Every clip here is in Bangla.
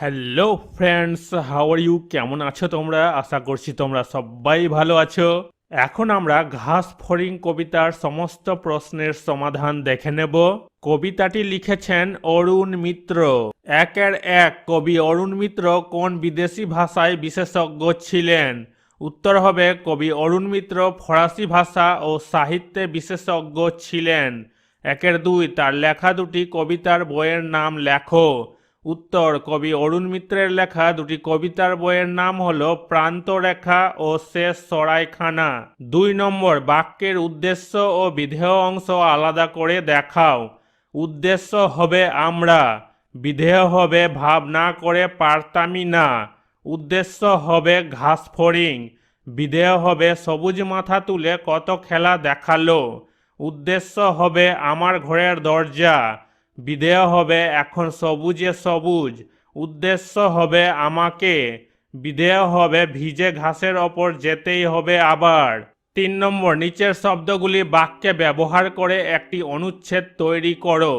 Hello friends how are you কেমন আছো তোমরা? আশা করছি তোমরা সবাই ভালো আছো। এখন আমরা ঘাস ফড়িং কবিতার সমস্ত প্রশ্নের সমাধান দেখে নেব। কবিতাটি লিখেছেন অরুণ মিত্র। একের এক কবি অরুণ মিত্র কোন বিদেশি ভাষায় বিশেষজ্ঞ ছিলেন? উত্তর হবে, কবি অরুণ মিত্র ফরাসি ভাষা ও সাহিত্যে বিশেষজ্ঞ ছিলেন। একের দুই, তার লেখা দুটি কবিতার বইয়ের নাম লেখো। উত্তর, কবি অরুণ মিত্রের লেখা দুটি কবিতার বইয়ের নাম হলো প্রান্তরেখা ও শেষ সরাইখানা। দুই নম্বর, বাক্যের উদ্দেশ্য ও বিধেয় অংশ আলাদা করে দেখাও। উদ্দেশ্য হবে আমরা, বিধেয় হবে ভাব না করে পারতামই না। উদ্দেশ্য হবে ঘাস ফড়িং বিধেয় হবে সবুজ মাথা তুলে কত খেলা দেখাল। উদ্দেশ্য হবে আমার ঘরের দরজা বিধেয় হবে, এখন সবুজে সবুজ। উদ্দেশ্য হবে আমাকে। বিধেয় হবে, ভিজে ঘাসের ওপর যেতেই হবে আবার। তিন নম্বর, নিচের শব্দগুলি বাক্যে ব্যবহার করে একটি অনুচ্ছেদ তৈরি করো।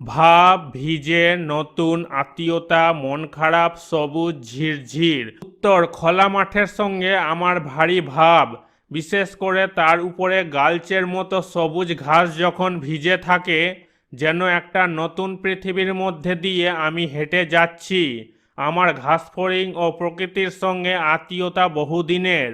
ভাব, ভিজে, নতুন, আত্মীয়তা, মন খারাপ, সবুজ, ঝিরঝির। উত্তর, খোলা মাঠের সঙ্গে আমার ভারী ভাব। বিশেষ করে তার উপরে গালচের মতো সবুজ ঘাস যখন ভিজে থাকে যেন একটা নতুন পৃথিবীর মধ্যে দিয়ে আমি হেঁটে যাচ্ছি। আমার ঘাস ফড়িং ও প্রকৃতির সঙ্গে আত্মীয়তা বহুদিনের।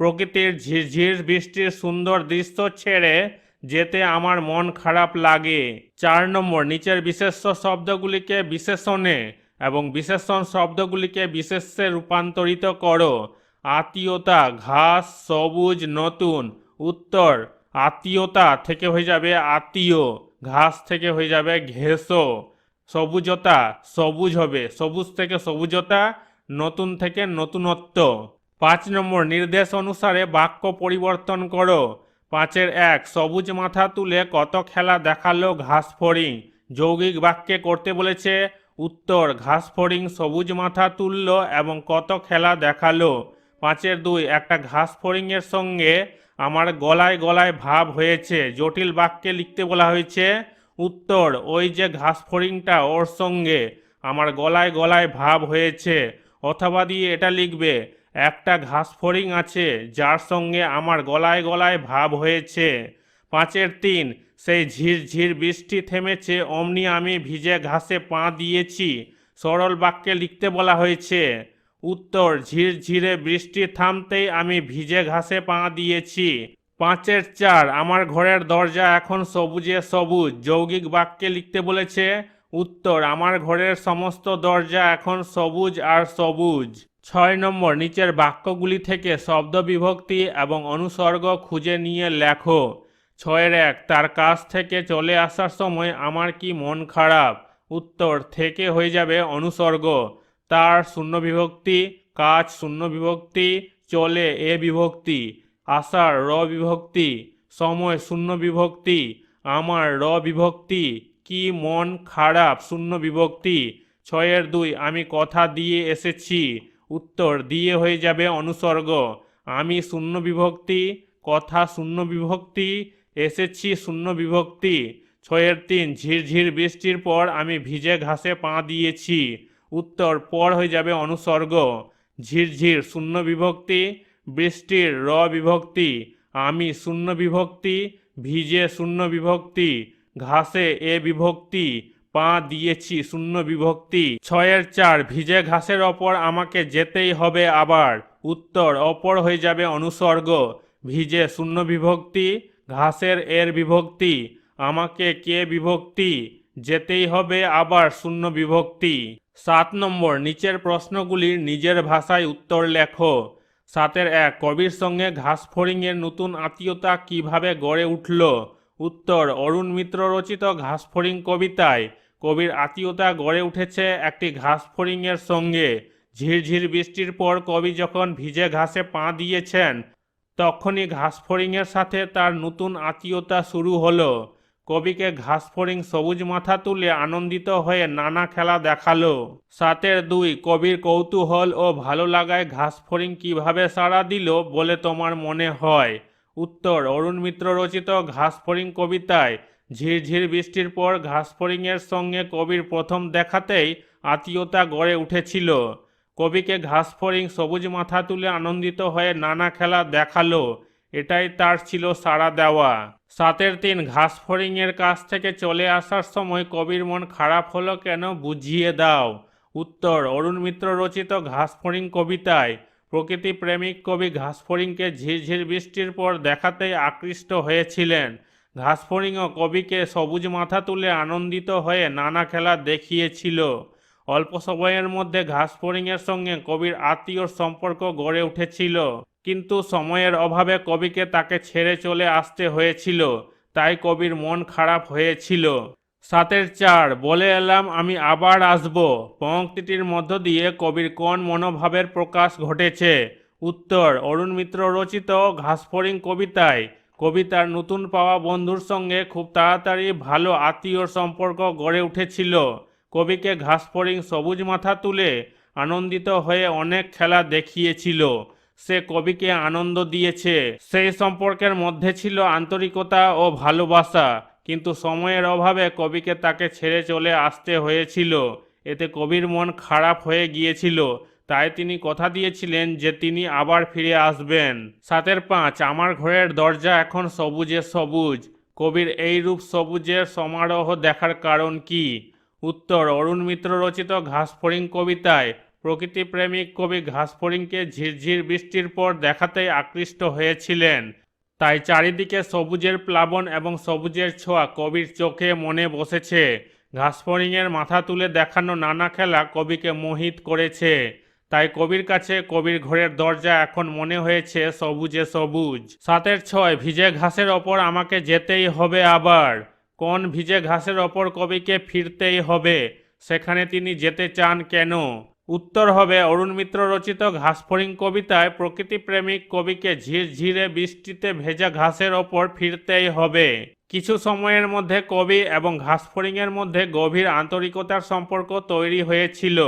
প্রকৃতির ঝিরঝির বৃষ্টির সুন্দর দৃশ্য ছেড়ে যেতে আমার মন খারাপ লাগে। চার নম্বর, নিচের বিশেষ্য শব্দগুলিকে বিশেষণে এবং বিশেষণ শব্দগুলিকে বিশেষ্যে রূপান্তরিত করো। আত্মীয়তা, ঘাস, সবুজ, নতুন, উত্তর। আত্মীয়তা থেকে হয়ে যাবে আত্মীয়। ঘাস থেকে হয়ে যাবে ঘেঁষো। সবুজতা সবুজ হবে। সবুজ থেকে সবুজতা, নতুন থেকে নতুনত্ব। পাঁচ নম্বর, নির্দেশ অনুসারে বাক্য পরিবর্তন করো। পাঁচের এক, সবুজ মাথা তুলে কত খেলা দেখাল ঘাস ফড়িং যৌগিক বাক্যে করতে বলেছে, উত্তর ঘাস ফড়িং সবুজ মাথা তুলল এবং কত খেলা দেখাল। পাঁচের দুই, একটা ঘাস ফড়িংয়ের সঙ্গে আমার গলায় গলায় ভাব হয়েছে। জটিল বাক্যে লিখতে বলা হয়েছে, উত্তর, ওই যে ঘাস ফড়িংটা ওর সঙ্গে আমার গলায় গলায় ভাব হয়েছে। অথবা দিয়ে এটা লিখবে, একটা ঘাস ফড়িং আছে যার সঙ্গে আমার গলায় গলায় ভাব হয়েছে। পাঁচের তিন, সেই ঝিরঝির বৃষ্টি থেমেছে, অমনি আমি ভিজে ঘাসে পা দিয়েছি। সরল বাক্যে লিখতে বলা হয়েছে উত্তর ঝিরঝিরে বৃষ্টি থামতেই আমি ভিজে ঘাসে পা দিয়েছি। পাঁচের চার, আমার ঘরের দরজা এখন সবুজে সবুজ। যৌগিক বাক্যে লিখতে বলেছে, উত্তর, আমার ঘরের সমস্ত দরজা এখন সবুজ আর সবুজ। ছয় নম্বর, নিচের বাক্যগুলি থেকে শব্দ বিভক্তি এবং অনুসর্গ খুঁজে নিয়ে লেখো। ছয়ের এক, তার কাছ থেকে চলে আসার সময় আমার কি মন খারাপ? উত্তর, থেকে হয়ে যাবে অনুসর্গ। তার শূন্য বিভক্তি, কাজ শূন্য বিভক্তি, চলে এ বিভক্তি আসার র বিভক্তি, সময় শূন্য বিভক্তি, আমার র বিভক্তি, কি মন খারাপ শূন্য বিভক্তি, ছয়ের দুই, আমি কথা দিয়ে এসেছি, উত্তর দিয়ে হয়ে যাবে অনুসর্গ, আমি শূন্য বিভক্তি, কথা শূন্য বিভক্তি, এসেছি শূন্য বিভক্তি, ছয়ের তিন, ঝিরঝির বৃষ্টির পর আমি ভিজে ঘাসে পা দিয়েছি উত্তর পর হয়ে যাবে অনুসর্গ। ঝিরঝির শূন্য বিভক্তি, বৃষ্টির র বিভক্তি, আমি শূন্য বিভক্তি, ভিজে শূন্য বিভক্তি, ঘাসে এ বিভক্তি, পা দিয়েছি শূন্য বিভক্তি। ছয়ের চার, ভিজে ঘাসের অপর আমাকে যেতেই হবে আবার। উত্তর অপর হয়ে যাবে অনুসর্গ, ভিজে শূন্য বিভক্তি, ঘাসের এর বিভক্তি, আমাকে কে বিভক্তি, যেতেই হবে আবার শূন্য বিভক্তি। সাত নম্বর, নিচের প্রশ্নগুলির নিজের ভাষায় উত্তর লেখো। সাতের এক, কবির সঙ্গে ঘাস ফড়িংয়ের নতুন আত্মীয়তা কীভাবে গড়ে উঠল? উত্তর, অরুণ মিত্র রচিত ঘাস ফড়িং কবিতায় কবির আত্মীয়তা গড়ে উঠেছে একটি ঘাস ফড়িংয়ের সঙ্গে। ঝিরঝির বৃষ্টির পর কবি যখন ভিজে ঘাসে পা দিয়েছেন, তখনই ঘাস ফড়িংয়ের সাথে তার নতুন আত্মীয়তা শুরু হলো। কবিকে ঘাস ফড়িং সবুজ মাথা তুলে আনন্দিত হয়ে নানা খেলা দেখাল। সাতের দুই, কবির কৌতূহল ও ভালো লাগায় ঘাস ফড়িং কীভাবে সাড়া দিল বলে তোমার মনে হয়? উত্তর, অরুণ মিত্র রচিত ঘাস ফড়িং কবিতায়, ঝিরঝির বৃষ্টির পর ঘাস ফড়িংয়ের সঙ্গে কবির প্রথম দেখাতেই আত্মীয়তা গড়ে উঠেছিল। কবিকে ঘাসফড়িং সবুজ মাথা তুলে আনন্দিত হয়ে নানা খেলা দেখাল। এটাই তার ছিল সাড়া দেওয়া। সাতের দিন ঘাসফড়িং এর কাছ থেকে চলে আসার সময় কবির মন খারাপ হলো কেন বুঝিয়ে দাও। উত্তর, অরুণ মিত্র রচিত ঘাসফড়িং কবিতায়, প্রকৃতি প্রেমিক কবি ঘাসফড়িংকে ঝিরঝির বৃষ্টির পর দেখাতেই আকৃষ্ট হয়েছিলেন। ঘাসফড়িংও কবিকে সবুজ মাথা তুলে আনন্দিত হয়ে নানা খেলা দেখিয়েছিল। অল্প সময়ের মধ্যে ঘাসফড়িংয়ের সঙ্গে কবির আত্মীয়র সম্পর্ক গড়ে উঠেছিল। কিন্তু সময়ের অভাবে কবিকে তাকে ছেড়ে চলে আসতে হয়েছিল, তাই কবির মন খারাপ হয়েছিল। সাতের চার, বলে এলাম, আমি আবার আসব। পঙ্ক্তিটির মধ্য দিয়ে কবির কোন মনোভাবের প্রকাশ ঘটেছে? উত্তর, অরুণ মিত্র রচিত ঘাসফড়িং কবিতায় কবিতার নতুন পাওয়া বন্ধুর সঙ্গে খুব তাড়াতাড়ি ভালো আত্মীয়র সম্পর্ক গড়ে উঠেছিল। কবিকে ঘাসফড়িং সবুজ মাথা তুলে আনন্দিত হয়ে অনেক খেলা দেখিয়েছিল। সে কবিকে আনন্দ দিয়েছে। সেই সম্পর্কের মধ্যে ছিল আন্তরিকতা ও ভালোবাসা, কিন্তু সময়ের অভাবে কবিকে তাকে ছেড়ে চলে আসতে হয়েছিল। এতে কবির মন খারাপ হয়ে গিয়েছিল। তাই তিনি কথা দিয়েছিলেন যে তিনি আবার ফিরে আসবেন। সাতের পাঁচ, আমার ঘরের দরজা এখন সবুজে সবুজ। কবির এই রূপ সবুজের সমারোহ দেখার কারণ কি? উত্তর, অরুণ মিত্র রচিত ঘাসফড়িং কবিতায় প্রকৃতি প্রেমিক কবি ঘাসফড়িংকে ঝিরঝির বৃষ্টির পর দেখাতেই আকৃষ্ট হয়েছিলেন। তাই চারিদিকে সবুজের প্লাবন এবং সবুজের ছোঁয়া কবির চোখে মনে বসেছে। ঘাসফড়িংয়ের মাথা তুলে দেখানো নানা খেলা কবিকে মোহিত করেছে। তাই কবির কাছে কবির ঘরের দরজা এখন মনে হয়েছে সবুজে সবুজ। সাতের ছয়, ভিজে ঘাসের ওপর আমাকে যেতেই হবে আবার। কোন ভিজে ঘাসের ওপর কবিকে ফিরতেই হবে? সেখানে তিনি যেতে চান কেন? উত্তর হবে, অরুণ মিত্র রচিত ঘাসফড়িং কবিতায় প্রকৃতি প্রেমিক কবিকে ঝিরঝিরে বৃষ্টিতে ভেজা ঘাসের ওপর ফিরতেই হবে। কিছু সময়ের মধ্যে কবি এবং ঘাসফড়িংয়ের মধ্যে গভীর আন্তরিকতার সম্পর্ক তৈরি হয়েছিল।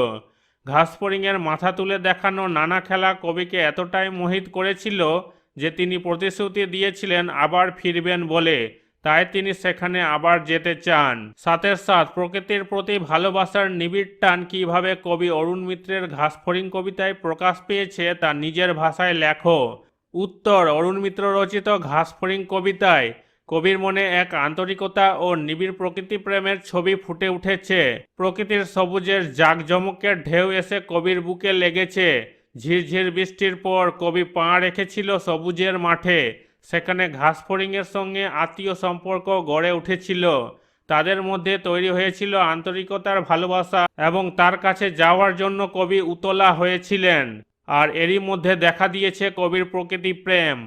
ঘাসফড়িংয়ের মাথা তুলে দেখানো নানা খেলা কবিকে এতটাই মোহিত করেছিল যে তিনি প্রতিশ্রুতি দিয়েছিলেন, আবার ফিরবেন বলে। তাই তিনি সেখানে আবার যেতে চান। সাথে সাথ প্রকৃতির প্রতি ভালোবাসার নিবিড় টান কীভাবে কবি অরুণ মিত্রের ঘাসফড়িং কবিতায় প্রকাশ পেয়েছে তা নিজের ভাষায় লেখো। উত্তর, অরুণ মিত্র রচিত ঘাসফড়িং কবিতায় কবির মনে এক আন্তরিকতা ও নিবিড় প্রকৃতি প্রেমের ছবি ফুটে উঠেছে। প্রকৃতির সবুজের জাঁকজমকের ঢেউ এসে কবির বুকে লেগেছে। ঝিরঝির বৃষ্টির পর কবি পা রেখেছিল সবুজের মাঠে। সেখানে ঘাসফড়িংয়ের সঙ্গে আত্মীয় সম্পর্ক গড়ে উঠেছিল। তাদের মধ্যে তৈরি হয়েছিল আন্তরিকতার ভালোবাসা এবং তার কাছে যাওয়ার জন্য কবি উতলা হয়েছিলেন। আর এরই মধ্যে দেখা দিয়েছে কবির প্রকৃতি প্রেম।